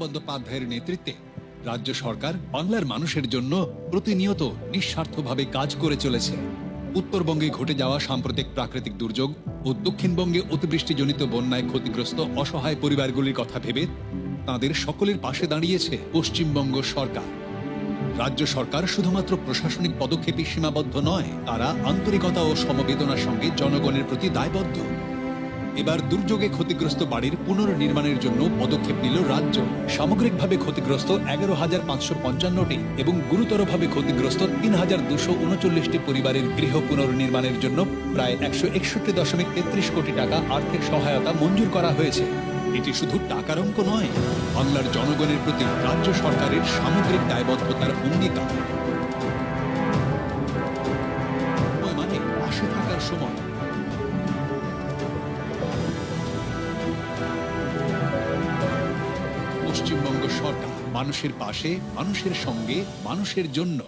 বন্দ্যোপাধ্যায়ের নেতৃত্বে রাজ্য সরকার বাংলার মানুষের জন্য প্রতিনিয়ত নিঃস্বার্থভাবে কাজ করে চলেছে। উত্তরবঙ্গে ঘটে যাওয়া সাম্প্রতিক প্রাকৃতিক দুর্যোগ ও দক্ষিণবঙ্গে অতিবৃষ্টিজনিত বন্যায় ক্ষতিগ্রস্ত অসহায় পরিবারগুলির কথা ভেবে তাদের সকলের পাশে দাঁড়িয়েছে পশ্চিমবঙ্গ সরকার। রাজ্য সরকার শুধুমাত্র প্রশাসনিক পদক্ষেপে সীমাবদ্ধ নয়, তারা আন্তরিকতা ও সমবেদনার সঙ্গে জনগণের প্রতি দায়বদ্ধ। এবার দুর্যোগে ক্ষতিগ্রস্ত বাড়ির পুনর্নির্মাণের জন্য পদক্ষেপ নিল রাজ্য। সামগ্রিকভাবে ক্ষতিগ্রস্ত এগারো হাজার পাঁচশো পঞ্চান্নটি এবং গুরুতরভাবে ক্ষতিগ্রস্ত তিন হাজার দুশো উনচল্লিশটি পরিবারের গৃহ পুনর্নির্মাণের জন্য প্রায় একশো একষট্টি দশমিক তেত্রিশ কোটি টাকা আর্থিক সহায়তা মঞ্জুর করা হয়েছে। এটি শুধু টাকার অঙ্ক নয়, বাংলার জনগণের প্রতি রাজ্য সরকারের সামগ্রিক দায়বদ্ধতার অঙ্গীকার। পশ্চিমবঙ্গ সরকার মানুষের পাশে মানুষের সঙ্গে মানুষের জন্য।